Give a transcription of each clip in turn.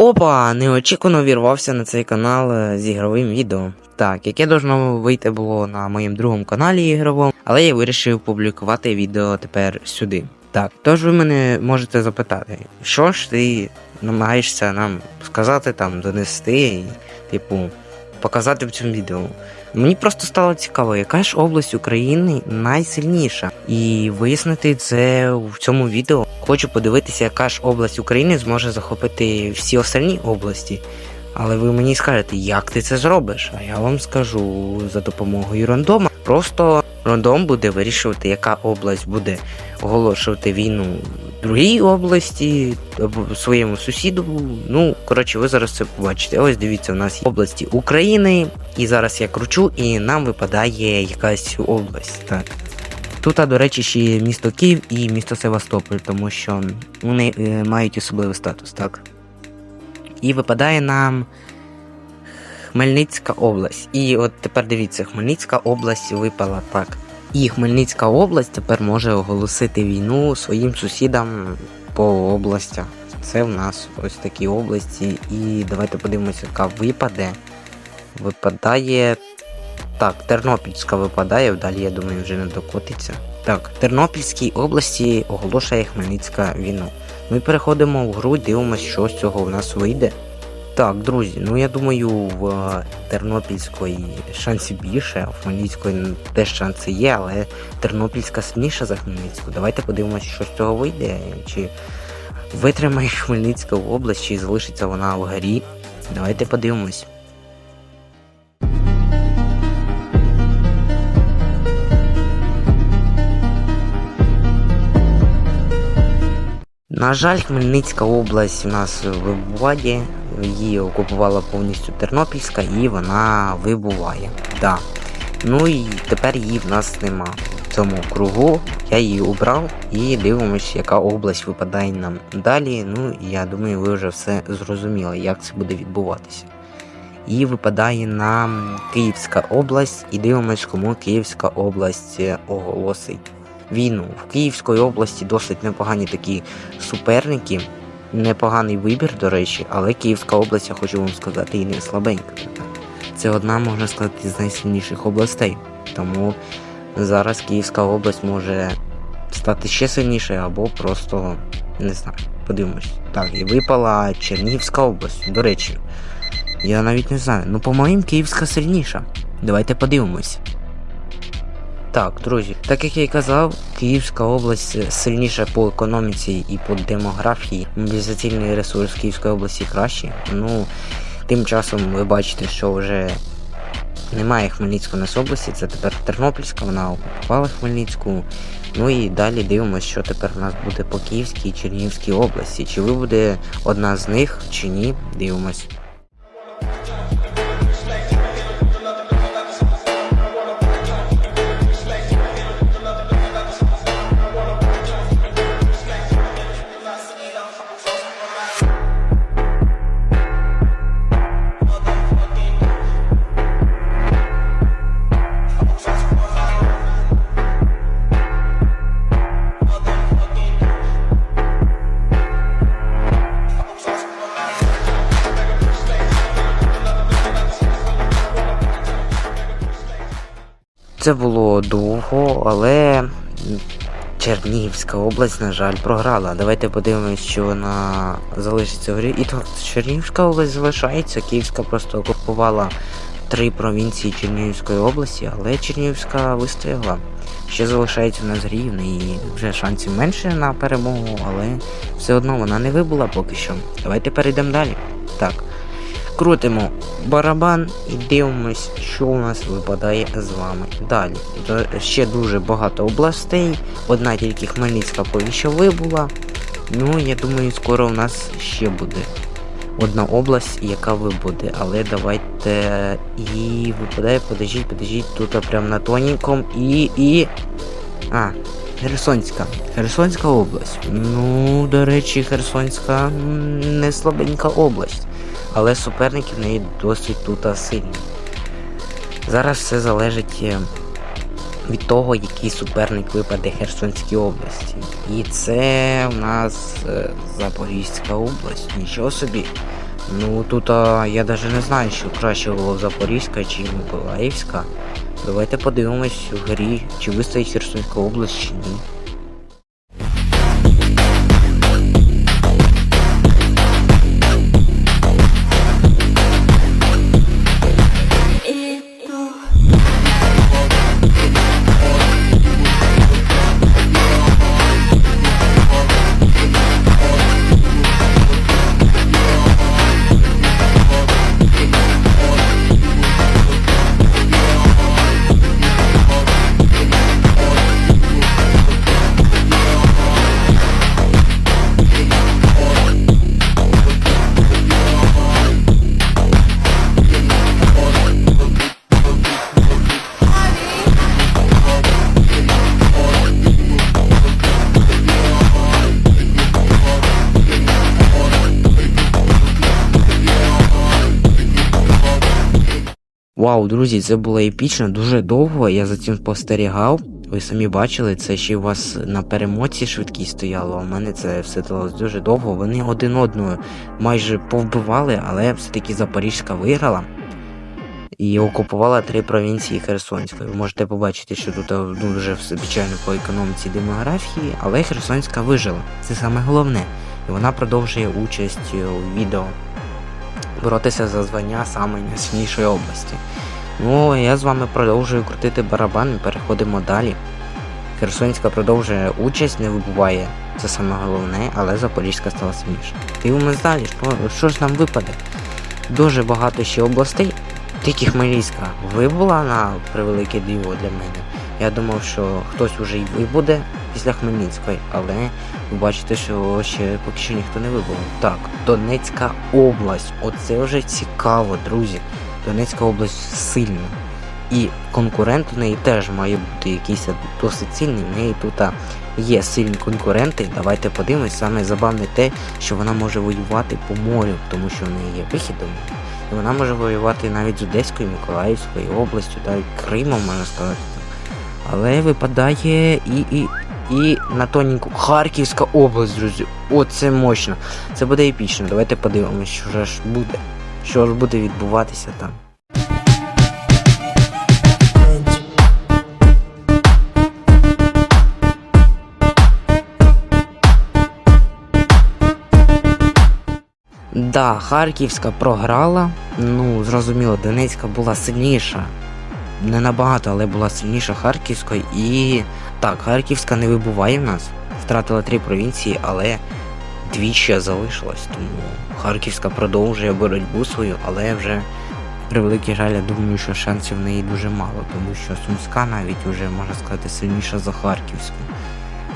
Опа! Неочікувано вірвався на цей канал е, з ігровим відео. Так, яке должно вийти було на моєму другому каналі ігровому, але я вирішив публікувати відео тепер сюди. Так, тож ви мене можете запитати, що ж ти намагаєшся нам сказати, там, донести, типу, показати в цьому відео. Мені просто стало цікаво, яка ж область України найсильніша, і вияснити це в цьому відео. Хочу подивитися, яка ж область України зможе захопити всі остальні області. Але ви мені скажете, як ти це зробиш? А я вам скажу за допомогою рандома. Просто рандом буде вирішувати, яка область буде оголошувати війну другій області або своєму сусіду. Ну, коротше, ви зараз це побачите. Ось дивіться, у нас є області України, і зараз я кручу, і нам випадає якась область. Так. Тут, а, до речі, ще є місто Київ і місто Севастополь, тому що вони е, мають особливий статус, так. І випадає нам Хмельницька область. І от тепер дивіться, Хмельницька область випала так. І Хмельницька область тепер може оголосити війну своїм сусідам по областях. Це в нас ось такі області. І давайте подивимося, яка випаде. Випадає. Так, Тернопільська випадає, далі, я думаю, вже не докотиться. Так, Тернопільській області оголошує Хмельницька війну. Ми переходимо в гру, дивимося, що з цього в нас вийде. Так, друзі, ну я думаю, в е, Тернопільської шансів більше, в Хмельницької теж шанси є, але Тернопільська сильніша за Хмельницьку. Давайте подивимося, що з цього вийде. Чи витримає Хмельницька область, чи залишиться вона в горі. Давайте подивимось. На жаль, Хмельницька область у нас вибуває, її окупувала повністю Тернопільська і вона вибуває. Да. Ну і тепер її в нас нема. В цьому кругу я її убрав і дивимось, яка область випадає нам далі. Ну я думаю, ви вже все зрозуміли, як це буде відбуватися. І випадає нам Київська область, і дивимось, кому Київська область оголосить війну. В Київської області досить непогані такі суперники. Непоганий вибір, до речі, але Київська область, я хочу вам сказати, і не слабенька. Це одна, можна сказати, з найсильніших областей. Тому зараз Київська область може стати ще сильнішою або просто не знаю. Подивимось. Так, і випала Чернігівська область. До речі, я навіть не знаю. Ну, по-моєму, Київська сильніша. Давайте подивимось. Так, друзі, так як я і казав, Київська область сильніша по економіці і по демографії. Мобілізаційний ресурс Київської області кращий. Ну, тим часом ви бачите, що вже немає Хмельницької нас області, це тепер Тернопільська, вона окупувала Хмельницьку. Ну і далі дивимося, що тепер у нас буде по Київській і Чернігівській області. Чи вибуде одна з них, чи ні, дивимось. Це було довго, але Чернігівська область, на жаль, програла. Давайте подивимось, що вона залишиться в грі. І так, Чернігівська область залишається. Київська просто окупувала три провінції Чернігівської області, але Чернігівська вистояла. Ще залишається в нас в неї вже шансів менше на перемогу, але все одно вона не вибула поки що. Давайте перейдемо далі. Так. Крутимо барабан і дивимось, що у нас випадає з вами далі. Ще дуже багато областей. Одна тільки Хмельницька поки що вибула. Ну, я думаю, скоро у нас ще буде одна область, яка вибуде. Але давайте. І випадає, подождіть, подождіть, тут прям на тоненьком і. і. А, Херсонська. Херсонська область. Ну, до речі, Херсонська не слабенька область але суперники в неї досить тут сильні. Зараз все залежить е, від того, який суперник випаде Херсонській області. І це у нас е, Запорізька область. Нічого собі. Ну тут а, я навіть не знаю, що краще було Запорізька чи Миколаївська. Давайте подивимось в грі, чи вистоїть Херсонська область чи ні. Вау, друзі, це було епічно, дуже довго. Я за цим спостерігав. Ви самі бачили, це ще у вас на перемоці швидкість стояло. У мене це все тилось дуже довго. Вони один одного майже повбивали, але все-таки Запорізька виграла і окупувала три провінції Херсонської. Ви можете побачити, що тут ну, дуже печально по економіці демографії, але Херсонська вижила. Це саме головне. І вона продовжує участь у відео боротися за звання саме найсильнішої області. Ну, я з вами продовжую крутити барабан переходимо далі. Херсонська продовжує участь, не вибуває, це саме головне, але Запорізька стала сильніша. Дивимось далі, що, що ж нам випаде? Дуже багато ще областей, тільки Хмельницька вибула на превелике диво для мене. Я думав, що хтось уже й вибуде після Хмельницької, але ви бачите, що ще поки що ніхто не вибув. Так, Донецька область. Оце вже цікаво, друзі. Донецька область сильна. І конкурент у неї теж має бути якийсь досить сильний. В неї тут є сильні конкуренти. Давайте подивимось. Саме забавне те, що вона може воювати по морю, тому що в неї є вихід до моря. І вона може воювати навіть з Одеською, Миколаївською областю, навіть Кримом, можна сказати. Але випадає і, і, і на тоненьку Харківська область, друзі. О, це мощно. Це буде епічно. Давайте подивимось, що ж буде. Що ж буде відбуватися там. Да, Харківська програла. Ну, зрозуміло, Донецька була сильніша. Не набагато, але була сильніша Харківської. І так, Харківська не вибуває в нас. Втратила три провінції, але дві ще залишилось. Тому Харківська продовжує боротьбу свою, але вже при великій жаль, я думаю, що шансів в неї дуже мало, тому що Сумська навіть вже можна сказати сильніша за Харківську.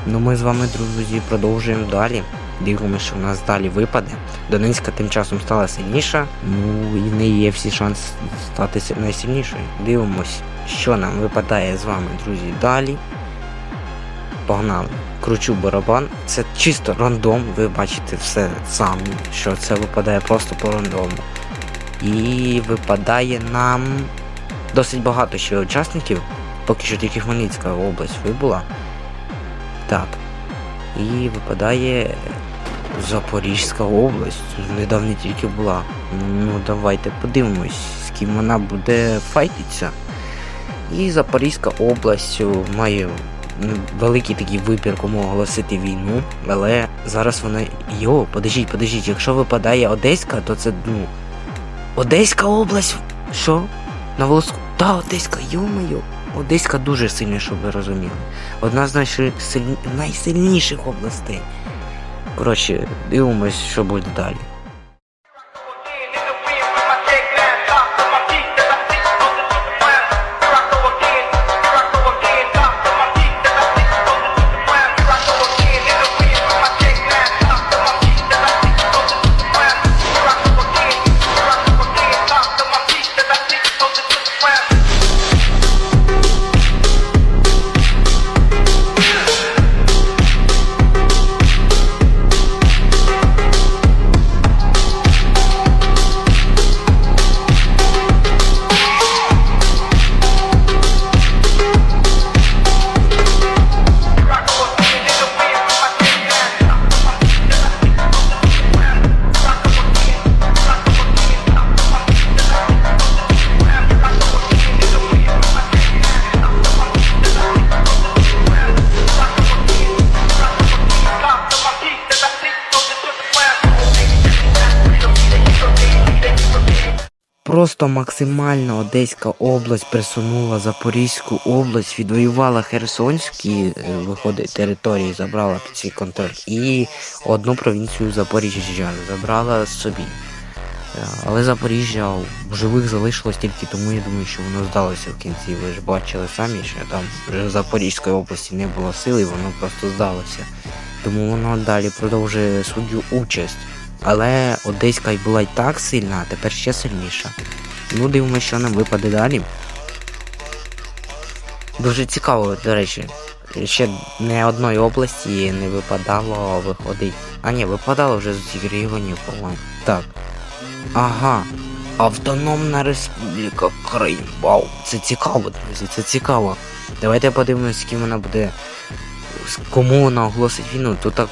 Ну ми з вами, друзі, продовжуємо далі. Дивимося, що в нас далі випаде. Донецька тим часом стала сильніша, ну і в неї є всі шанси стати найсильнішою. Дивимось, що нам випадає з вами, друзі, далі. Погнали. Кручу барабан. Це чисто рандом, ви бачите все самі, що це випадає просто по рандому. І випадає нам досить багато ще учасників. Поки що тільки Хмельницька область вибула. Так. І випадає Запорізька область. Недавно тільки була. Ну давайте подивимось, з ким вона буде файтитися. І Запорізька область має великий такий вибір, кому оголосити війну. Але зараз вона. Йо, подождіть, подождіть, якщо випадає Одеська, то це ну. Одеська область. Що? На волоску. Та, Одеська, йо-моє. Одеська дуже сильна, щоб ви розуміли. Одна з найши- силь- найсильніших областей. Коротше, дивимось, що буде далі. Просто максимально Одеська область присунула Запорізьку область, відвоювала Херсонські, е, виходить, території, забрала під свій контроль. І одну провінцію Запоріжжя забрала собі. Е, Але Запоріжжя в живих залишилось тільки тому, я думаю, що воно здалося в кінці. Ви ж бачили самі, що там вже в Запорізької області не було сили, воно просто здалося. Тому воно далі продовжує свою участь. Але Одеська була й так сильна, а тепер ще сильніша. Ну, дивимося, що нам випаде далі. Дуже цікаво, до речі. Ще не одної області не випадало виходить. А ні, випадало вже з усіх регіонів, по-моєму. Так. Ага. Автономна Республіка Крим. Вау, це цікаво, друзі, це цікаво. Давайте подивимось, з ким вона буде. Кому вона оголосить війну. Тут так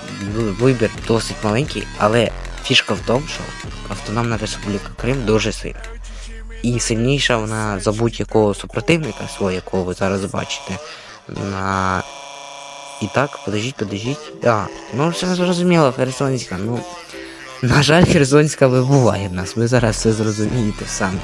вибір досить маленький, але фішка в тому, що Автономна Республіка Крим дуже сильна. І сильніша вона за будь-якого супротивника свого, якого ви зараз бачите. На... І так, подожіть, подожіть. А, ну все зрозуміло, Херсонська. Ну, на жаль, Херсонська вибуває в нас. Ви зараз все зрозумієте самі.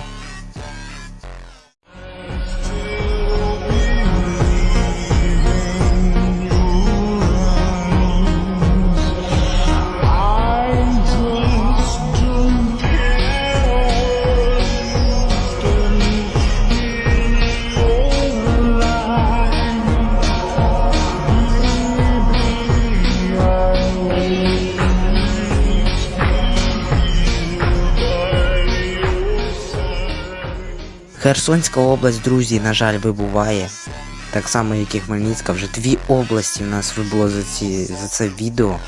Херсонська область, друзі, на жаль, вибуває. Так само, як і Хмельницька, вже дві області в нас вибуло за, ці, за це відео.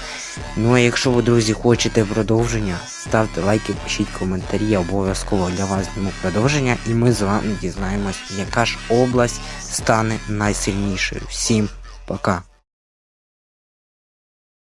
Ну а якщо ви, друзі, хочете продовження, ставте лайки, пишіть коментарі, обов'язково для вас зніму продовження, і ми з вами дізнаємось, яка ж область стане найсильнішою. Всім пока!